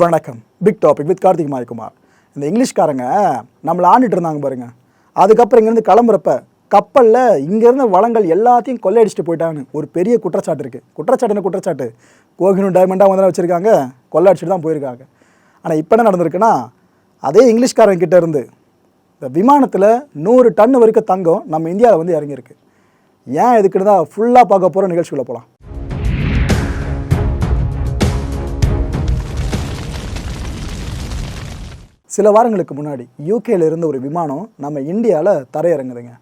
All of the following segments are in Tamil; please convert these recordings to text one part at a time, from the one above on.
வணக்கம். Big topic with Karthik Mayakumar. இந்த இங்கிலீஷ்காரங்க நம்மளை ஆண்டுட்டு இருந்தாங்க பாருங்க. அதுக்கப்புறம் இங்கேருந்து கிளம்புறப்ப கப்பலில் இங்கேருந்து வளங்கள் எல்லாத்தையும் கொள்ளையடிச்சிட்டு போயிட்டாங்கன்னு ஒரு பெரிய குற்றச்சாட்டு இருக்குது குற்றச்சாட்டு என்ன குற்றச்சாட்டு? கோகினும் டைமண்டாக வந்து வச்சுருக்காங்க கொள்ளையடிச்சிட்டு தான் போயிருக்காங்க. ஆனால் இப்போ என்ன நடந்திருக்குன்னா அதே இங்கிலீஷ்காரங்க கிட்ட இருந்து இந்த விமானத்தில் நூறு டன் வரைக்கும் தங்கம் நம்ம இந்தியாவில் வந்து இறங்கியிருக்கு. ஏன் இதுக்குன்னு தான் ஃபுல்லாக பார்க்க போகிற நிகழ்ச்சிக்குள்ளே போகலாம் சில வாரங்களுக்கு முன்னாடி யூகேல இருந்த ஒரு விமானம் நம்ம இந்தியாவில் தரையிறங்குதுங்க.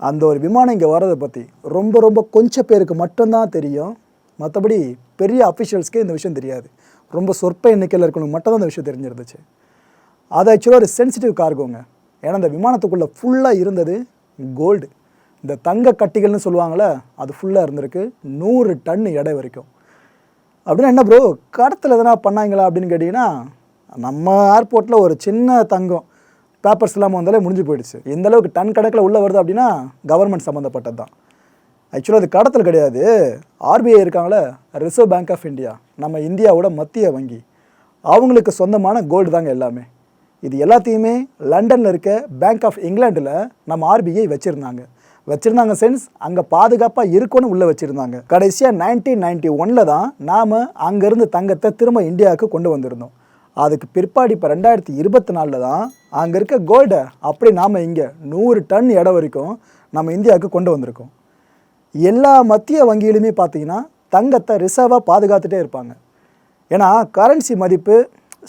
அந்த ஒரு விமானம் இங்கே வர்றதை பற்றி ரொம்ப ரொம்ப கொஞ்சம் பேருக்கு மட்டும்தான் தெரியும். மற்றபடி பெரிய அஃபிஷியல்ஸ்க்கே இந்த விஷயம் தெரியாது. ரொம்ப சொற்ப எண்ணிக்கையில் இருக்கணும் மட்டும்தான் இந்த விஷயம் தெரிஞ்சிருந்துச்சு. அது ஆக்சுவலாக ஒரு சென்சிட்டிவ் கார்கோங்க ஏன்னா அந்த விமானத்துக்குள்ளே ஃபுல்லாக இருந்தது கோல்டு இந்த தங்க கட்டிகள்னு சொல்லுவாங்களே அது ஃபுல்லாக இருந்திருக்கு. நூறு டன் எடை வரைக்கும். அப்படின்னா என்ன ப்ரோ கடத்தில் எதனா பண்ணாங்களா அப்படின்னு கேட்டிங்கன்னா நம்ம ஏர்போர்ட்டில் ஒரு சின்ன தங்கம் பேப்பர்ஸ் இல்லாமல் வந்தாலே முடிஞ்சு போயிடுச்சு. எந்த அளவுக்கு டன் கணக்கில் உள்ளே வருது அப்படின்னா கவர்மெண்ட் சம்மந்தப்பட்டது தான். ஆக்சுவலாக அது கடத்தல் கிடையாது. ஆர்பிஐ இருக்காங்களே ரிசர்வ் பேங்க் ஆஃப் இந்தியா நம்ம இந்தியாவோட மத்திய வங்கி. அவங்களுக்கு சொந்தமான கோல்டு தாங்க எல்லாமே. இது எல்லாத்தையுமே லண்டனில் இருக்க பேங்க் ஆஃப் இங்கிலாண்டில் நம்ம ஆர்பிஐ வச்சுருந்தாங்க. வச்சுருந்தாங்க சென்ஸ் அங்கே பாதுகாப்பாக இருக்கும்னு உள்ளே வச்சுருந்தாங்க. கடைசியாக நைன்டீன் நைன்டி ஒனில் தான் நாம் அங்கேருந்து தங்கத்தை திரும்ப இந்தியாவுக்கு கொண்டு வந்திருந்தோம். அதுக்கு பிற்பாடு இப்போ ரெண்டாயிரத்தி இருபத்தி நாலில் தான் அங்கே இருக்க கோல்டை அப்படி நாம் இங்கே நூறு டன் இடம் வரைக்கும் நம்ம இந்தியாவுக்கு கொண்டு வந்திருக்கோம். எல்லா மத்திய வங்கியிலுமே பார்த்தீங்கன்னா தங்கத்தை ரிசர்வாக பாதுகாத்துட்டே இருப்பாங்க. ஏன்னா கரன்சி மதிப்பு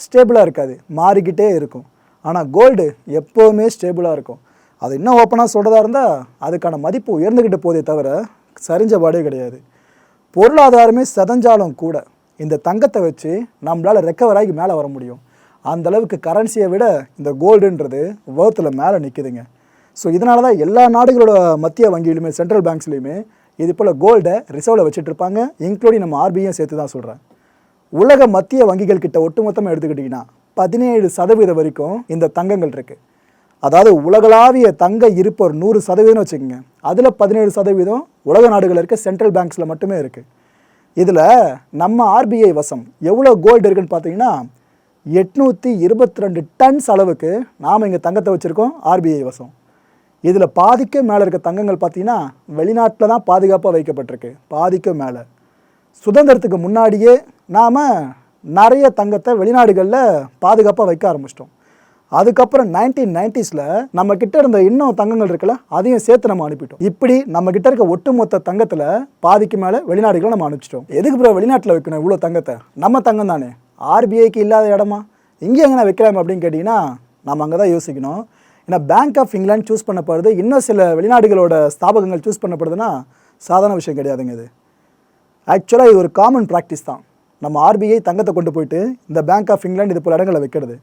ஸ்டேபிளாக இருக்காது மாறிக்கிட்டே இருக்கும். ஆனால் கோல்டு எப்போவுமே ஸ்டேபிளாக இருக்கும். அது இன்னும் ஓப்பனாக சொல்கிறதா இருந்தால் அதுக்கான மதிப்பு உயர்ந்துக்கிட்டு போதே தவிர சரிஞ்ச பாடே கிடையாது. பொருளாதாரமே செதஞ்சாலும் கூட இந்த தங்கத்தை வச்சு நம்மளால் ரெக்கவர் ஆகி மேலே வர முடியும். அந்தளவுக்கு கரன்சியை விட இந்த கோல்டுன்றது வேர்த்தில் மேலே நிற்குதுங்க ஸோ இதனால தான் எல்லா நாடுகளோட மத்திய வங்கியிலுமே சென்ட்ரல் பேங்க்ஸ்லையுமே இது போல் கோல்டை ரிசர்வில் வச்சுட்ருப்பாங்க இன்க்ளூடிங் நம்ம ஆர்பிஐயும் சேர்த்து தான் சொல்கிறேன் உலக மத்திய வங்கிகள் கிட்ட ஒட்டுமொத்தமாக எடுத்துக்கிட்டிங்கன்னா பதினேழு சதவீதம் வரைக்கும் இந்த தங்கங்கள் இருக்குது அதாவது உலகளாவிய தங்க இருப்பர் நூறு சதவீதம் வச்சுக்கோங்க. அதில் பதினேழு சதவீதம் உலக நாடுகளில் இருக்க சென்ட்ரல் பேங்க்ஸில் மட்டுமே இருக்குது இதில் நம்ம ஆர்பிஐ வசம் எவ்வளோ கோல்டு இருக்குன்னு பார்த்தீங்கன்னா எட்நூற்றி இருபத்தி ரெண்டு டன்ஸ் அளவுக்கு நாம் இங்கே தங்கத்தை வச்சுருக்கோம் ஆர்பிஐ வசம். இதில் பாதிக்க மேலே இருக்க தங்கங்கள் பார்த்தீங்கன்னா வெளிநாட்டில் தான் பாதுகாப்பாக வைக்கப்பட்டிருக்கு. பாதிக்க மேலே. சுதந்திரத்துக்கு முன்னாடியே நாம் நிறைய தங்கத்தை வெளிநாடுகளில் பாதுகாப்பாக வைக்க ஆரம்பிச்சிட்டோம். அதுக்கப்புறம் நைன்டீன் நைன்டிஸில் நம்ம கிட்ட இருந்த இன்னும் தங்கங்கள் இருக்குல்ல அதையும் சேர்த்து நம்ம அனுப்பிட்டோம். இப்படி நம்ம கிட்ட இருக்க ஒட்டுமொத்த தங்கத்தில் பாதிக்கு மேலே வெளிநாடுகளை நம்ம அனுப்பிச்சிட்டோம். எதுக்கு ப்ரோ வெளிநாட்டில் வைக்கணும் இவ்வளோ தங்கத்தை? நம்ம தங்கம் தானே. ஆர்பிஐக்கு இல்லாத இடமா? இங்கே எங்கே வைக்கலாம் அப்படின்னு கேட்டிங்கன்னா நம்ம அங்கே தான் யோசிக்கணும். ஏன்னா பேங்க் ஆஃப் இங்கிலாந்து சூஸ் பண்ணப்படுறது இன்னும் சில வெளிநாடுகளோட ஸ்தாபகங்கள் சூஸ் பண்ணப்படுதுன்னா சாதாரண விஷயம் கிடையாதுங்க இது. ஆக்சுவலாக இது ஒரு காமன் ப்ராக்டிஸ் தான். நம்ம ஆர்பிஐ தங்கத்தை கொண்டு போயிட்டு இந்த பேங்க் ஆஃப் இங்கிலாந்து இது போல இடங்களை வைக்கிறது.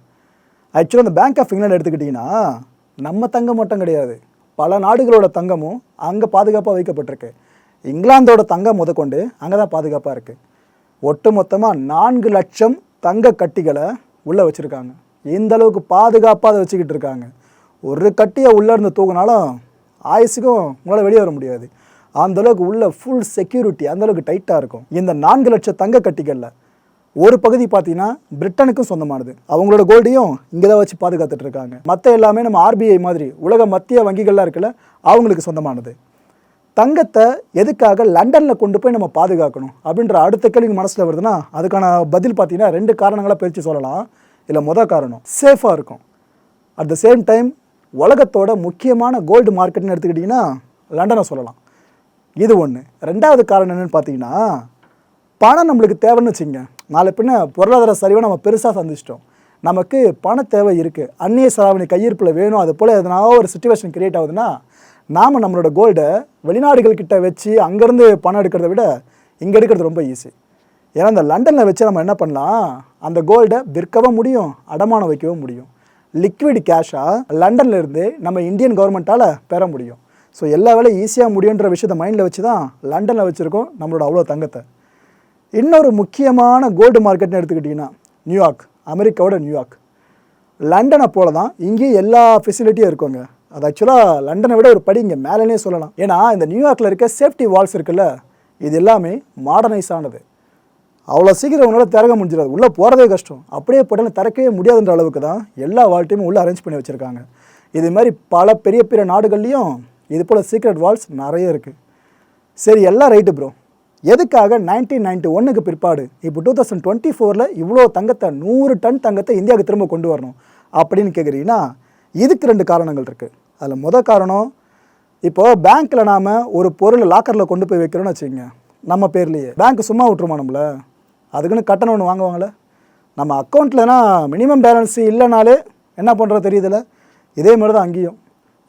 ஆக்சுவலாக இந்த பேங்க் ஆஃப் இங்கிலாந்து எடுத்துக்கிட்டிங்கன்னா நம்ம தங்கம் மட்டும் கிடையாது. பல நாடுகளோட தங்கமும் அங்கே பாதுகாப்பாக வைக்கப்பட்டிருக்கு. இங்கிலாந்தோட தங்கம் முதற்கொண்டு அங்கே தான் பாதுகாப்பாக இருக்குது ஒட்டு மொத்தமாக நான்கு லட்சம் தங்க கட்டிகளை உள்ளே வச்சுருக்காங்க. இந்த அளவுக்கு பாதுகாப்பாக அதை வச்சுக்கிட்டு இருக்காங்க. ஒரு கட்டியை உள்ளே இருந்து தூங்கினாலும் ஆயுசுக்கும் உங்களால் வெளியே வர முடியாது. அந்த அளவுக்கு உள்ள ஃபுல் செக்யூரிட்டி அந்தளவுக்கு டைட்டாக இருக்கும். இந்த நான்கு லட்சம் தங்க கட்டிகளில் ஒரு பகுதி பார்த்தீங்கன்னா பிரிட்டனுக்கும் சொந்தமானது. அவங்களோட கோல்டையும் இங்கே தான் வச்சு பாதுகாத்துட்டு இருக்காங்க. மற்ற எல்லாமே நம்ம ஆர்பிஐ மாதிரி உலக மத்திய வங்கிகள்லாம் இருக்குல்ல அவங்களுக்கு சொந்தமானது. தங்கத்தை எதுக்காக லண்டனில் கொண்டு போய் நம்ம பாதுகாக்கணும் அப்படின்ற அடுத்த கேள்வி மனசில் வருதுன்னா அதுக்கான பதில் பார்த்தீங்கன்னா ரெண்டு காரணங்களாக பிரித்து சொல்லலாம். இல்லை மொதல் காரணம் சேஃபாக இருக்கும். அட் த சேம் டைம் உலகத்தோட முக்கியமான கோல்டு மார்க்கெட்னு எடுத்துக்கிட்டிங்கன்னா லண்டனை சொல்லலாம். இது ஒன்று ரெண்டாவது காரணம் என்னென்னு பார்த்தீங்கன்னா பணம் நம்மளுக்கு தேவைன்னு வச்சுங்க நாளை பின்ன பொருளாதார சரிவை நம்ம பெருசாக சந்திச்சிட்டோம். நமக்கு பண தேவை இருக்குது அந்நிய செலாவணி கையிருப்பில் வேணும். அது போல் எதனா ஒரு சுச்சுவேஷன் கிரியேட் ஆகுதுன்னா நாம் நம்மளோட கோல்டை வெளிநாடுகள்கிட்ட வச்சு அங்கேருந்து பணம் எடுக்கிறத விட இங்கே எடுக்கிறது ரொம்ப ஈஸி ஏன்னா இந்த லண்டனில் வச்சு நம்ம என்ன பண்ணலாம்? அந்த கோல்டை விற்கவும் முடியும் அடமானம் வைக்கவும் முடியும். லிக்விட் கேஷாக லண்டன்ல இருந்து நம்ம இந்தியன் கவர்மெண்ட்டால் பெற முடியும். ஸோ எல்லா வேலையும் ஈஸியாக முடியுன்ற விஷயத்தை மைண்டில் வச்சு தான் லண்டனில் வச்சுருக்கோம் நம்மளோட அவ்வளோ தங்கத்தை. இன்னொரு முக்கியமான கோல்டு மார்க்கெட்னு எடுத்துக்கிட்டிங்கன்னா நியூயார்க் அமெரிக்காவோட நியூயார்க் லண்டனை போல தான் இங்கேயும் எல்லா ஃபெசிலிட்டியும் இருக்குங்க. அது ஆக்சுவலாக லண்டனை விட ஒரு படி இங்கே மேலேனே சொல்லலாம். ஏன்னா இந்த நியூயார்க்கில் இருக்க சேஃப்டி வால்ஸ் இருக்குல்ல இது எல்லாமே மாடர்னைஸ் ஆனது. அவ்வளோ சீக்கிரம் உங்களால் திறக்க முடிஞ்சிடாது. உள்ளே போகிறதே கஷ்டம். அப்படியே போட்டாலும் திறக்கவே முடியாதுன்ற அளவுக்கு தான் எல்லா வால்ட்டையுமே உள்ளே அரேஞ்ச் பண்ணி வச்சுருக்காங்க. இது மாதிரி பல பெரிய பெரிய நாடுகள்லேயும் இது போல் சீக்ரெட் வால்ஸ் நிறைய இருக்குது சரி எல்லாம் ரைட்டு ப்ரோ எதுக்காக நைன்டீன் நைன்டி ஒன்றுக்கு பிற்பாடு இப்போ டூ தௌசண்ட் டுவெண்ட்டி ஃபோரில் இவ்வளோ தங்கத்தை நூறு டன் தங்கத்தை இந்தியாவுக்கு திரும்ப கொண்டு வரணும் அப்படின்னு கேட்குறீங்கன்னா இதுக்கு ரெண்டு காரணங்கள் இருக்குது அதில் முத காரணம் இப்போது பேங்க்கில் நாம் ஒரு பொருள் லாக்கரில் கொண்டு போய் வைக்கிறோன்னு வச்சுக்கோங்க. நம்ம பேர்லேயே. பேங்க் சும்மா விட்டுருமா நம்மள? அதுக்குன்னு கட்டணம் ஒன்று வாங்குவாங்களே? நம்ம அக்கௌண்ட்லனா மினிமம் பேலன்ஸ் இல்லைனாலே என்ன பண்ணுறது தெரியுதுல்ல? இதே மாதிரி தான் அங்கேயும்.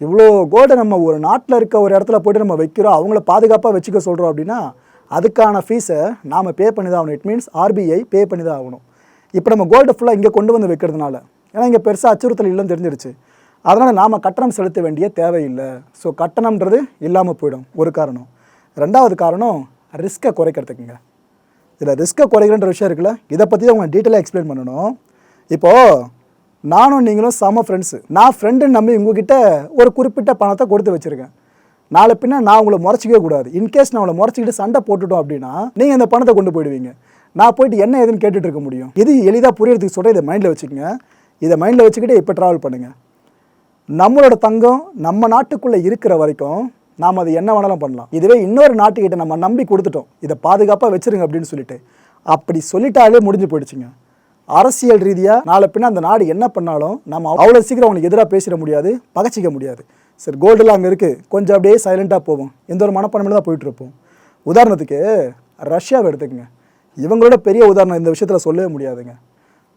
இவ்வளோ கோல்டை நம்ம ஒரு நாட்டில் இருக்க ஒரு இடத்துல போய்ட்டு நம்ம வைக்கிறோம் அவங்கள பாதுகாப்பாக வச்சுக்க சொல்கிறோம் அப்படின்னா அதுக்கான ஃபீஸை நாம் பே பண்ணி தான் ஆகணும் இட் மீன்ஸ் ஆர்பிஐ பே பண்ணி தான் ஆகணும். இப்போ நம்ம கோல்டு ஃபுல்லாக இங்கே கொண்டு வந்து வைக்கிறதுனால ஏன்னா இங்கே பெருசாக அச்சுறுத்தல் இல்லைன்னு தெரிஞ்சிருச்சு. அதனால் நாம் கட்டணம் செலுத்த வேண்டிய தேவையில்லை. ஸோ கட்டணம்ன்றது இல்லாமல் போயிடும். ஒரு காரணம். ரெண்டாவது காரணம் ரிஸ்க்கை குறைக்கிறதுக்குங்க. இதில் ரிஸ்க்கை குறைக்கிறன்ற விஷயம் இருக்குல்ல இதை பற்றி தான் உங்களுக்கு டீட்டெயிலாக எக்ஸ்பிளைன் பண்ணணும். இப்போது நானும் நீங்களும் செம ஃப்ரெண்ட்ஸு நான் ஃப்ரெண்டுன்னு நம்பி உங்ககிட்ட ஒரு குறிப்பிட்ட பணத்தை கொடுத்து வச்சுருக்கேன். நாளை பின்ன நான் உங்களை முறைச்சிக்கவே கூடாது. இன்கேஸ் நான் உங்களை முறைச்சிக்கிட்டு சண்டை போட்டுட்டோம் அப்படின்னா நீங்கள் அந்த பணத்தை கொண்டு போயிடுவீங்க. நான் போயிட்டு என்ன ஏதுன்னு கேட்டுட்டு இருக்க முடியும். இது எளிதாக புரியறதுக்கு சொல்கிறேன் இதை மைண்டில் வச்சுக்கோங்க. இதை மைண்டில் வச்சுக்கிட்டு இப்போ ட்ராவல் பண்ணுங்கள் நம்மளோட தங்கம் நம்ம நாட்டுக்குள்ளே இருக்கிற வரைக்கும் நாம் அது என்ன வேணாலும் பண்ணலாம். இதுவே இன்னொரு நாட்டுக்கிட்ட நம்ம நம்பி கொடுத்துட்டோம். இதை பாதுகாப்பாக வச்சிருங்க அப்படின்னு சொல்லிட்டு. அப்படி சொல்லிட்டாலே முடிஞ்சு போயிடுச்சுங்க. அரசியல் ரீதியாக நாளை பின்ன அந்த நாடு என்ன பண்ணாலும் நம்ம அவ்வளோ சீக்கிரம் அவங்களுக்கு எதிராக பேசிட முடியாது பகச்சிக்க முடியாது. சரி கோல்டெல்லாம் அங்கே இருக்குது கொஞ்சம் அப்படியே சைலண்ட்டாக போவோம். எந்த ஒரு மனப்பான்மையில தான் போயிட்டுருப்போம் உதாரணத்துக்கு ரஷ்யாவை எடுத்துக்கங்க. இவங்களோட பெரிய உதாரணம் இந்த விஷயத்தில் சொல்லவே முடியாதுங்க.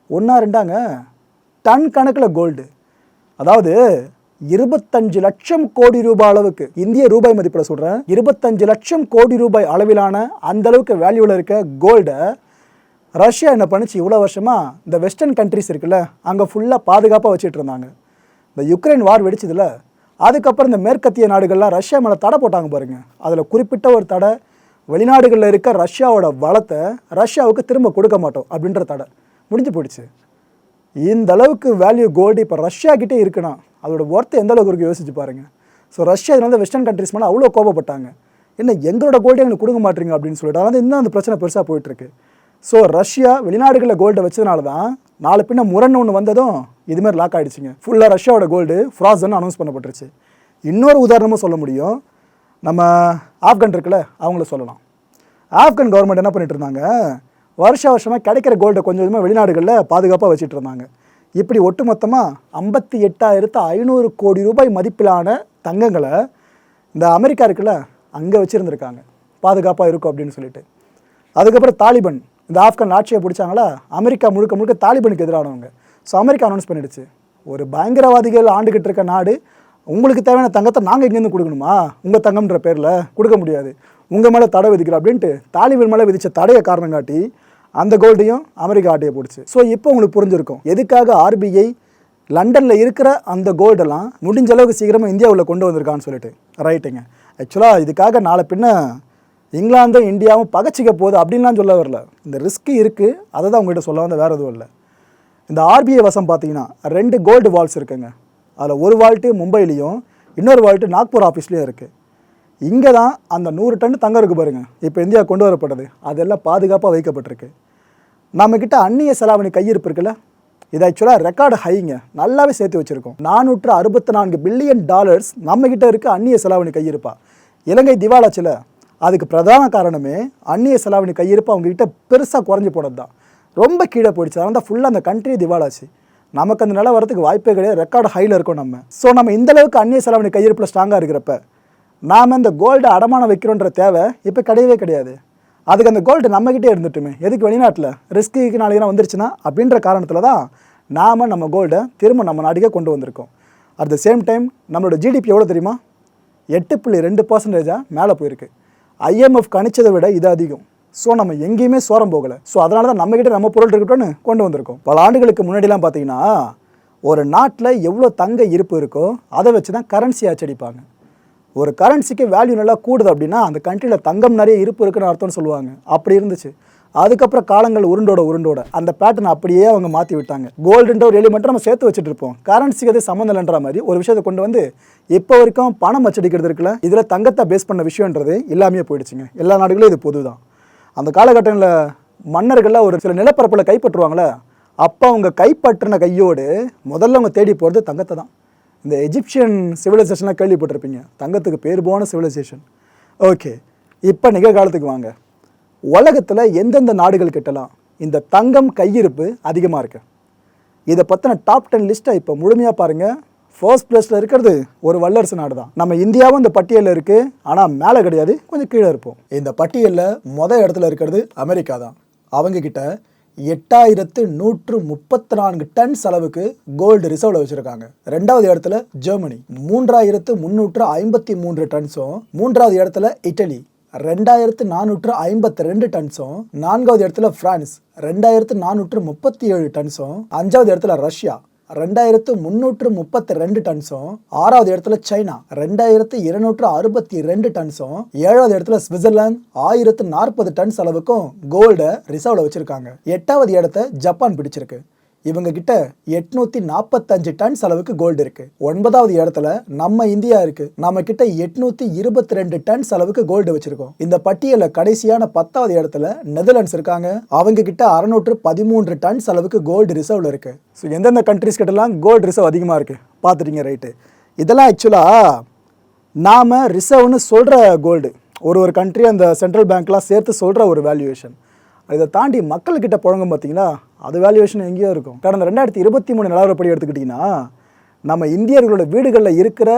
ஒன்றா ரெண்டாங்க டன் கணக்கில் கோல்டு அதாவது இருபத்தஞ்சு லட்சம் கோடி ரூபாய் அளவுக்கு இந்திய ரூபாய் மதிப்பில் சொல்கிறேன் இருபத்தஞ்சு லட்சம் கோடி ரூபாய் அளவிலான அந்த அளவுக்கு வேல்யூவில் இருக்க கோல்டை ரஷ்யா என்ன பண்ணிச்சு இவ்வளோ வருஷமாக இந்த வெஸ்டர்ன் கண்ட்ரிஸ் இருக்குல்ல அங்கே ஃபுல்லாக பாதுகாப்பாக வச்சுட்டு இருந்தாங்க. இந்த யுக்ரைன் வார் வெடிச்சதில் அதுக்கப்புறம் இந்த மேற்கத்திய நாடுகள்லாம் ரஷ்யா மேலே தடை போட்டாங்க பாருங்கள் அதில் குறிப்பிட்ட ஒரு தடை வெளிநாடுகளில் இருக்க ரஷ்யாவோட வளத்தை ரஷ்யாவுக்கு திரும்ப கொடுக்க மாட்டோம் அப்படின்ற தடை. முடிஞ்சு போயிடுச்சு. இந்த அளவுக்கு வேல்யூ கோல்டு இப்போ ரஷ்யா கிட்டே இருக்குன்னா அதோட ஒர்த்து எந்த அளவுக்கு இருக்கு யோசிச்சு பாருங்கள் ஸோ ரஷ்யா இதனால வெஸ்டர்ன் கண்ட்ரிஸ் மேலே அவ்வளோ கோபப்பட்டாங்க. என்ன எங்களோட கோல்டு எங்களுக்கு கொடுக்க மாட்டீங்க அப்படின்னு சொல்லிட்டு அதாவது இன்னும் அந்த பிரச்சனை பெருசாக போயிட்டுருக்கு ஸோ ரஷ்யா வெளிநாடுகளில் கோல்டை வச்சதுனால தான் நாலு பின்ன முரண் ஒன்று வந்ததும் இதுமாதிரி லாக் ஆகிடுச்சிங்க ஃபுல்லாக ரஷ்யாவோட கோல்டு ஃப்ராஸ்ன்னு அனௌன்ஸ் பண்ணப்பட்டுருச்சு. இன்னொரு உதாரணமும் சொல்ல முடியும். நம்ம ஆப்கன் இருக்குல்ல அவங்கள சொல்லலாம். ஆப்கன் கவர்மெண்ட் என்ன பண்ணிட்டு இருந்தாங்க? வருஷ வருஷமாக கிடைக்கிற கோல்டை கொஞ்சம் கொஞ்சமாக வெளிநாடுகளில் பாதுகாப்பாக வச்சுட்டு இருந்தாங்க. இப்படி ஒட்டுமொத்தமாக ஐம்பத்தி எட்டாயிரத்து ஐநூறு கோடி ரூபாய் மதிப்பிலான தங்கங்களை இந்த அமெரிக்கா இருக்குல்ல அங்கே வச்சுருந்துருக்காங்க. பாதுகாப்பாக இருக்கும் அப்படின்னு சொல்லிட்டு. அதுக்கப்புறம் தாலிபன். இந்த ஆப்கான் ஆட்சியை பிடிச்சாங்களா? அமெரிக்கா முழுக்க முழுக்க தாலிபனுக்கு எதிரானவங்க. ஸோ அமெரிக்கா அனௌன்ஸ் பண்ணிடுச்சு. ஒரு பயங்கரவாதிகள் ஆண்டுகிட்டு இருக்க நாடு உங்களுக்கு தேவையான தங்கத்தை நாங்கள் இங்கேருந்து கொடுக்கணுமா? உங்கள் தங்கம்ன்ற பேரில் கொடுக்க முடியாது. உங்கள் மேலே தடை விதிக்கிறோம் அப்படின்ட்டு தாலிபன் மேலே விதித்த தடையை காரணம் காட்டி அந்த கோல்டையும் அமெரிக்கா ஆட்டையை போடுச்சு. ஸோ இப்போ உங்களுக்கு புரிஞ்சிருக்கும். எதுக்காக ஆர்பிஐ லண்டனில் இருக்கிற அந்த கோல்டெல்லாம் முடிஞ்ச அளவுக்கு சீக்கிரமாக இந்தியாவில் கொண்டு வந்திருக்கான்னு சொல்லிட்டு. ரைட்டுங்க ஆக்சுவலாக இதுக்காக நாளை பின்ன இங்கிலாந்தும் இந்தியாவும் பகச்சிக்க போகுது அப்படின்லாம் சொல்ல வரல. இந்த ரிஸ்க்கு இருக்குது அதை தான் உங்கள்கிட்ட சொல்ல வந்த வேறு எதுவும் இல்லை. இந்த ஆர்பிஐ வசம் பார்த்தீங்கன்னா ரெண்டு கோல்டு வால்ஸ் இருக்குங்க. அதில் ஒரு வால்ட்டு மும்பையிலையும் இன்னொரு வால்ட்டு நாக்பூர் ஆஃபீஸ்லேயும் இருக்குது இங்கே தான் அந்த நூறு டன் தங்கம் இருக்குது பாருங்கள் இப்போ இந்தியா கொண்டு வரப்பட்டது. அதெல்லாம் பாதுகாப்பாக வைக்கப்பட்டிருக்கு. நம்மக்கிட்ட அந்நிய செலாவணி கையிருப்பு இருக்குல்ல? இது ஆக்சுவலாக ரெக்கார்டு ஹைங்க நல்லாவே சேர்த்து வச்சுருக்கோம். நானூற்று அறுபத்தி நான்கு பில்லியன் டாலர்ஸ் நம்மக்கிட்ட இருக்க அந்நிய செலாவணி கையிருப்பா. இலங்கை திவாலாச்சில் அதுக்கு பிரதான காரணமே அந்நிய செலாவணி கையிருப்பு அவங்ககிட்ட பெருசாக குறைஞ்சி போனது தான் ரொம்ப கீழே போயிடுச்சு. அதனால் தான் ஃபுல்லாக அந்த கண்ட்ரி திவாலாச்சு. நமக்கு அந்த நிலை வரதுக்கு வாய்ப்பே கிடையாது. ரெக்கார்டு ஹையில் இருக்கும் நம்ம. ஸோ நம்ம இந்த அளவுக்கு அந்நிய செலாவணி கையிருப்பில் ஸ்ட்ராங்காக இருக்கிறப்ப நாம் இந்த கோல்டு அடமானம் வைக்கிறோன்ற தேவை இப்போ கிடையவே கிடையாது. அதுக்கு அந்த கோல்டு நம்மக்கிட்டே இருந்துட்டுமே. எதுக்கு வெளிநாட்டில்? ரிஸ்க்கு நாளைக்கு வந்துருச்சுன்னா அப்படின்ற காரணத்தில் தான் நாம் நம்ம கோல்டை திரும்ப நம்ம நாட்டுக்கே கொண்டு வந்திருக்கோம். அட் த சேம் டைம் நம்மளோட ஜிடிபி எவ்வளோ தெரியுமா? எட்டு புள்ளி ரெண்டு பர்சன்டேஜாக மேலே போயிருக்கு. ஐஎம்எஃப் கணிச்சதை விட இது அதிகம். ஸோ நம்ம எங்கேயுமே சோரம் போகலை. ஸோ அதனால தான் நம்மக்கிட்ட நம்ம பொருள் இருக்கட்டும்னு கொண்டு வந்திருக்கோம். பல ஆண்டுகளுக்கு முன்னாடிலாம் பார்த்தீங்கன்னா ஒரு நாட்டில் எவ்வளோ தங்க இருப்பு இருக்கோ அதை வச்சு தான் கரன்சி அச்சடிப்பாங்க ஒரு கரன்சிக்கு வேல்யூ நல்லா கூடுது அப்படின்னா அந்த கண்ட்ரியில் தங்கம் நிறைய இருப்பு இருக்குன்னு அர்த்தம்னு சொல்லுவாங்க. அப்படி இருந்துச்சு. அதுக்கப்புறம் காலங்கள் உருண்டோட உருண்டோட. அந்த பேட்டர்ன் அப்படியே அவங்க மாற்றி விட்டாங்க. கோல்டுன்ற ஒரு எலிமெண்ட்டை நம்ம சேர்த்து வச்சுட்டு இருப்போம். கரன்சிக்கு அது சம்மந்தம் இல்லைன்ற மாதிரி ஒரு விஷயத்தை கொண்டு வந்து இப்போ வரைக்கும் பணம் அச்சடிக்கிறது இருக்குல்ல இதில் தங்கத்தை பேஸ் பண்ண விஷயன்றது எல்லாமே போயிடுச்சுங்க. எல்லா நாடுகளும் இது பொது தான் அந்த காலகட்டங்களில் மன்னர்கள்லாம் ஒரு சில நிலப்பரப்பில் கைப்பற்றுவாங்களே அப்போ அவங்க கைப்பற்றின கையோடு முதல்ல அவங்க தேடி போகிறது தங்கத்தை தான். இந்த எஜிப்சியன் சிவிலைசேஷன்லாம் கேள்விப்பட்டிருப்பீங்க. தங்கத்துக்கு பேர் போன சிவிலைசேஷன் ஓகே இப்போ நிகழ்காலத்துக்கு வாங்க. உலகத்தில் எந்தெந்த நாடுகள் கிட்டலாம் இந்த தங்கம் கையிருப்பு அதிகமாக இருக்கு. இதை பற்றின டாப் டென் லிஸ்ட்டை இப்போ முழுமையாக பாருங்கள் ஃபர்ஸ்ட் பிளேஸில் இருக்கிறது ஒரு வல்லரசு நாடு தான் நம்ம இந்தியாவும் இந்த பட்டியலில் இருக்குது ஆனால் மேலே கிடையாது. கொஞ்சம் கீழே இருப்போம். இந்த பட்டியலில் மொதல் இடத்துல இருக்கிறது அமெரிக்கா தான். அவங்கக்கிட்ட எட்டாயிரத்து நூற்று முப்பத்தி நான்கு டன்ஸ் அளவுக்கு கோல்டு ரிசர்வ்ல வச்சிருக்காங்க. ரெண்டாவது இடத்துல ஜெர்மனி. மூன்றாயிரத்து முந்நூற்று ஐம்பத்தி மூன்று டன்ஸும் மூன்றாவது இடத்துல இட்டலி. ரெண்டாயிரத்து நானூற்று ஐம்பத்தி ரெண்டு டன்ஸும் நான்காவது இடத்துல பிரான்ஸ் ரெண்டாயிரத்து நானூற்று முப்பத்தி ஏழு டன்ஸும் அஞ்சாவது இடத்துல ரஷ்யா ரெண்டாயிரத்து முந்நூற்று முப்பத்தி ரெண்டு டன்ஸும் ஆறாவது இடத்துல சைனா ரெண்டாயிரத்து இருநூற்று அறுபத்தி ரெண்டு டன்ஸும் ஏழாவது இடத்துல சுவிட்சர்லாந்து ஆயிரத்து நாற்பது டன்ஸ் அளவுக்கும் கோல்டை ரிசர்வ்ல வச்சிருக்காங்க. எட்டாவது இடத்த ஜப்பான் பிடிச்சிருக்கு. இவங்க கிட்ட எட்நூத்தி நாற்பத்தஞ்சு டன்ஸ் அளவுக்கு கோல்டு இருக்கு. ஒன்பதாவது இடத்துல நம்ம இந்தியா இருக்கு. நம்ம கிட்ட எட்நூத்தி இருபத்தி ரெண்டு டன்ஸ் அளவுக்கு கோல்டு வச்சிருக்கோம். இந்த பட்டியல கடைசியான பத்தாவது இடத்துல நெதர்லாண்ட்ஸ் இருக்காங்க. அவங்க கிட்ட அறுநூற்று பதிமூன்று டன்ஸ் அளவுக்கு கோல்டு ரிசர்வ்ல இருக்கு. ஸோ எந்தெந்த கண்ட்ரிஸ் கிட்டலாம் கோல்டு ரிசர்வ் அதிகமாக இருக்கு? பார்த்துட்டீங்க ரைட்டு இதெல்லாம் ஆக்சுவலாக நாம் ரிசர்வ்னு சொல்கிற கோல்டு ஒரு ஒரு கண்ட்ரி அந்த சென்ட்ரல் பேங்க்லாம் சேர்த்து சொல்கிற ஒரு வேல்யூவேஷன் இதை தாண்டி மக்கள்கிட்ட புழங்கும் பார்த்தீங்களா? அது வேல்யூவேஷன் எங்கேயோ இருக்கும். கடந்த ரெண்டாயிரத்தி இருபத்தி மூணு நிலவரப்படி எடுத்துக்கிட்டிங்கன்னா நம்ம இந்தியர்களோட வீடுகளில் இருக்கிற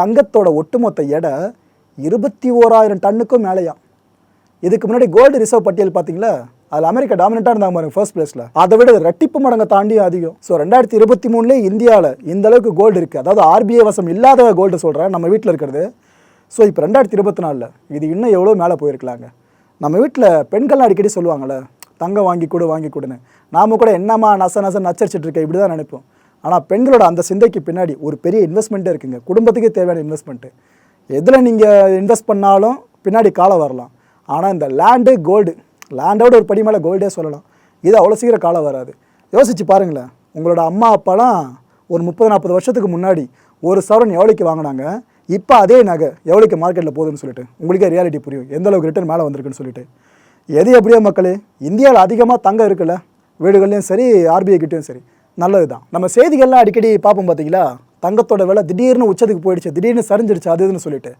தங்கத்தோட ஒட்டுமொத்த எடை இருபத்தி ஓராயிரம் டன்னுக்கும் மேலேயா? இதுக்கு முன்னாடி கோல்டு ரிசர்வ் பட்டியல் பார்த்தீங்களா அதில் அமெரிக்கா டாமினட்டாக இருந்தாங்க பாருங்க ஃபர்ஸ்ட் பிளேஸில் அதை விட ரெட்டிப்பு மடங்கை தாண்டியும் அதிகம். ஸோ ரெண்டாயிரத்தி இருபத்தி மூணுலேயே இந்தியாவில் இந்த அளவுக்கு கோல்டு இருக்குது அதாவது ஆர்பிஐ வசம் இல்லாத கோல்டு சொல்கிறேன் நம்ம வீட்டில் இருக்கிறது. ஸோ இப்போ ரெண்டாயிரத்தி இருபத்தி நாலில் இது இன்னும் எவ்வளோ மேலே போயிருக்கலாங்க? நம்ம வீட்டில் பெண்கள்லாம் அடிக்கடி சொல்லுவாங்கள்ல தங்கம் வாங்கி கொடு வாங்கி கொடுன்னு. நாம கூட என்னம்மா நச நச நச்சரிச்சிட்டு இருக்க? இப்படி தான் நினைப்போம். ஆனால் பெண்களோட அந்த சிந்தைக்கு பின்னாடி ஒரு பெரிய இன்வெஸ்ட்மெண்ட்டே இருக்குங்க. குடும்பத்துக்கே தேவையான இன்வெஸ்ட்மெண்ட்டு எதில் நீங்கள் இன்வெஸ்ட் பண்ணாலும் பின்னாடி காலம் வரலாம். ஆனால் இந்த லேண்டு கோல்டு லேண்டோட ஒரு படி மேலே கோல்டே சொல்லலாம். இது அவ்வளோ சீக்கிரம் காலம் வராது. யோசிச்சு பாருங்களேன். உங்களோட அம்மா அப்பாலாம் ஒரு முப்பது நாற்பது வருஷத்துக்கு முன்னாடி ஒரு சவரன் எவ்வளோக்கு வாங்கினாங்க? இப்போ அதே நகை எவ்வளோக்கு மார்க்கெட்டில் போகுதுன்னு சொல்லிட்டு. உங்களுக்கே ரியாலிட்டி புரியும். எந்த அளவுக்கு ரிட்டர்ன் மேலே வந்திருக்குன்னு சொல்லிட்டு. எது எப்படியோ மக்களே இந்தியாவில் அதிகமாக தங்கம் இருக்குல்ல வீடுகள்லையும் சரி ஆர்பிஐ கிட்டேயும் சரி நல்லது தான் நம்ம செய்திகள்லாம் அடிக்கடி பார்ப்போம் பார்த்தீங்களா? தங்கத்தோட விலை திடீர்னு உச்சத்துக்கு போயிடுச்சு திடீர்னு சரிஞ்சிருச்சு அது இதுன்னு சொல்லிட்டு.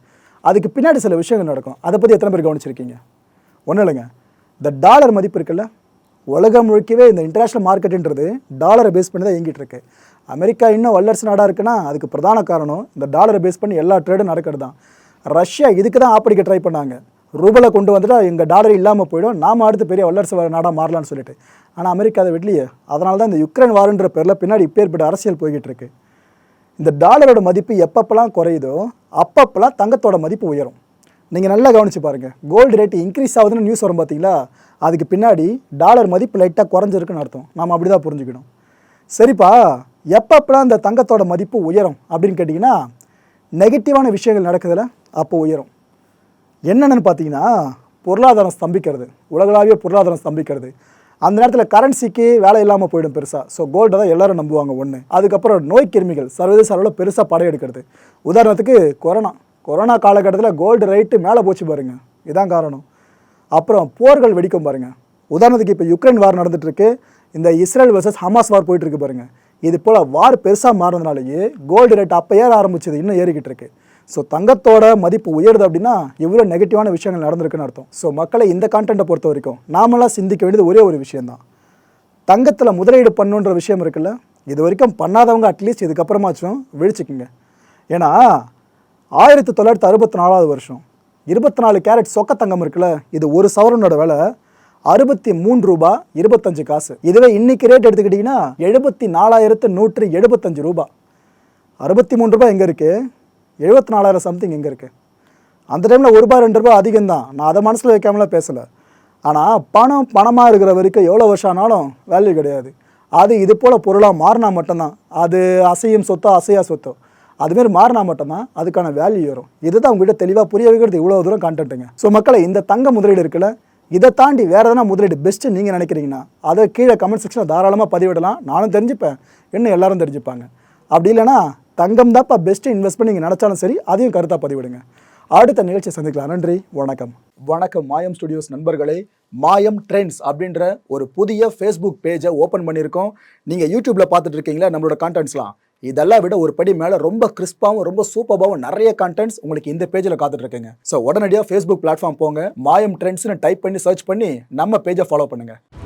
அதுக்கு பின்னாடி சில விஷயங்கள் நடக்கும். அதை பற்றி எத்தனை பேர் கவனிச்சிருக்கீங்க? ஒன்றும் இல்லைங்க. இந்த டாலர் மதிப்பு இருக்குல்ல உலகம் முழுக்கவே இந்த இன்டர்நேஷ்னல் மார்க்கெட்டுன்றது டாலரை பேஸ் பண்ணி தான் இயங்கிட்டு இருக்கு. அமெரிக்கா இன்னும் வல்லரசு நாடாக இருக்குன்னா அதுக்கு பிரதான காரணம் இந்த டாலரை பேஸ் பண்ணி எல்லா ட்ரேடும் நடக்கிறது தான் ரஷ்யா இதுக்கு தான் ஆப்படிக்க ட்ரை பண்ணாங்க. ரூபலை கொண்டு வந்துட்டு எங்கள் டாலர் இல்லாமல் போயிடும். நாம் அடுத்து பெரிய வல்லரசு நாடாக மாறலாம்னு சொல்லிட்டு. ஆனால் அமெரிக்கா அதை விடலையே. அதனால தான் இந்த யுக்ரைன் வாருன்ற பேரில் பின்னாடி இப்பேற்பட்ட அரசியல் போய்கிட்டு இருக்கு. இந்த டாலரோட மதிப்பு எப்பப்பெல்லாம் குறையுதோ அப்பப்பெல்லாம் தங்கத்தோட மதிப்பு உயரும். நீங்கள் நல்லா கவனிச்சு பாருங்கள் கோல்டு ரேட் இன்க்ரீஸ் ஆகுதுன்னு நியூஸ் வரும் பார்த்தீங்களா அதுக்கு பின்னாடி டாலர் மதிப்பு லைட்டாக குறைஞ்சிருக்குன்னு அர்த்தம். நாம் அப்படி தான் புரிஞ்சுக்கணும். சரிப்பா எப்பப்பெல்லாம் இந்த தங்கத்தோட மதிப்பு உயரும் அப்படின்னு கேட்டிங்கன்னா நெகட்டிவான விஷயங்கள் நடக்குதுல அப்போ உயரும். என்னென்னு பார்த்தீங்கன்னா பொருளாதாரம் ஸ்தம்பிக்கிறது. உலகளாவிய பொருளாதாரம் ஸ்தம்பிக்கிறது. அந்த நேரத்தில் கரன்சிக்கு வேலை இல்லாமல் போயிடும் பெருசாக ஸோ கோல்டை தான் எல்லோரும் நம்புவாங்க ஒன்று அதுக்கப்புறம் நோய் கிருமிகள் சர்வதேச அளவில் பெருசாக படையெடுக்கிறது உதாரணத்துக்கு கொரோனா கொரோனா காலகட்டத்தில் கோல்டு ரேட்டு மேலே போச்சு பாருங்க. இதான் காரணம். அப்புறம் போர்கள் வெடிக்கும் பாருங்கள் உதாரணத்துக்கு இப்போ யுக்ரைன் வார் நடந்துகிட்ருக்கு இந்த இஸ்ரேல் வர்சஸ் ஹமாஸ் வார் போயிட்டுருக்கு பாருங்கள் இது போல் வார் பெருசாக மாறினதுனாலேயே கோல்டு ரேட் அப்போ ஏற ஆரம்பிச்சது இன்னும் ஏறிக்கிட்டு இருக்குது ஸோ தங்கத்தோட மதிப்பு உயருது அப்படின்னா இவ்வளோ நெகட்டிவான விஷயங்கள் நடந்திருக்குன்னு அர்த்தம். ஸோ மக்களை இந்த கான்டென்ட்டை பொறுத்த வரைக்கும் நாமெல்லாம் சிந்திக்க வேண்டியது ஒரே ஒரு விஷயந்தான் தங்கத்தில் முதலீடு பண்ணுன்ற விஷயம் இருக்குல்ல இது வரைக்கும் பண்ணாதவங்க அட்லீஸ்ட் இதுக்கப்புறமாச்சும் விழிச்சுக்குங்க. ஏன்னா ஆயிரத்தி தொள்ளாயிரத்தி அறுபத்தி நாலாவது வருஷம் இருபத்தி நாலு கேரட் சொக்க தங்கம் இருக்குல்ல இது ஒரு சவரனோட விலை அறுபத்தி மூணு ரூபா இருபத்தஞ்சு காசு. இதுவே இன்னைக்கு ரேட் எடுத்துக்கிட்டிங்கன்னா எழுபத்தி நாலாயிரத்து நூற்றி எழுபத்தஞ்சு ரூபா. அறுபத்தி மூணு ரூபாய் எங்கே இருக்குது எழுபத்தி நாலாயிரம் சம்திங் எங்கே இருக்குது அந்த டைமில் ஒரு ரூபாய் ரெண்டு ரூபாய் அதிகம் தான் நான் அதை மனசில் வைக்காமலாம் பேசலை. ஆனால் பணம் பணமாக இருக்கிற வரைக்கும் எவ்வளோ வருஷம் ஆனாலும் வேல்யூ கிடையாது. அது இது போல் பொருளாக மாறினா மட்டும்தான். அது அசையும் சொத்தோ அசையா சொத்தோ. அதுமாரி மாறினா மட்டும்தான் அதுக்கான வேல்யூ வரும் இதுதான் உங்கள்கிட்ட தெளிவாக புரிய வைக்கிறது இவ்வளோ தூரம் கான்டென்ட்டுங்க ஸோ மக்களை இந்த தங்க முதலீடு இருக்குல்ல இதை தாண்டி வேறு எதனா முதலீடு பெஸ்ட்டு நீங்கள் நினைக்கிறீங்கன்னா அதை கீழே கமெண்ட் செக்ஷனில் தாராளமாக பதிவிடலாம். நானும் தெரிஞ்சுப்பேன். இன்னும் எல்லாரும் தெரிஞ்சுப்பாங்க. அப்படி இல்லைன்னா தங்கம் தான்ப்பா பெஸ்ட்டு இன்வெஸ்ட்மெண்ட் நீங்கள் நினச்சாலும் சரி அதையும் கருத்தாக பதிவிடுங்க. அடுத்த நிகழ்ச்சியை சந்திக்கலாம். நன்றி வணக்கம். வணக்கம் மாயம் ஸ்டுடியோஸ் நண்பர்களே. மாயம் ட்ரெண்ட்ஸ் அப்படின்ற ஒரு புதிய ஃபேஸ்புக் பேஜை ஓப்பன் பண்ணியிருக்கோம். நீங்கள் யூடியூப்பில் பார்த்துட்டு இருக்கீங்களா நம்மளோட கான்டென்ட்ஸ்லாம் இதெல்லாம் விட ஒரு படி மேலே ரொம்ப கிறிஸ்பாகவும் ரொம்ப சூப்பராகவும் நிறைய கான்டென்ட்ஸ் உங்களுக்கு இந்த பேஜில் காத்துட்ருக்குங்க. ஸோ உடனடியாக ஃபேஸ்புக் பிளாட்ஃபார்ம் போங்க. மாயம் ட்ரெண்ட்ஸ்னு டைப் பண்ணி சர்ச் பண்ணி நம்ம பேஜை ஃபாலோ பண்ணுங்கள்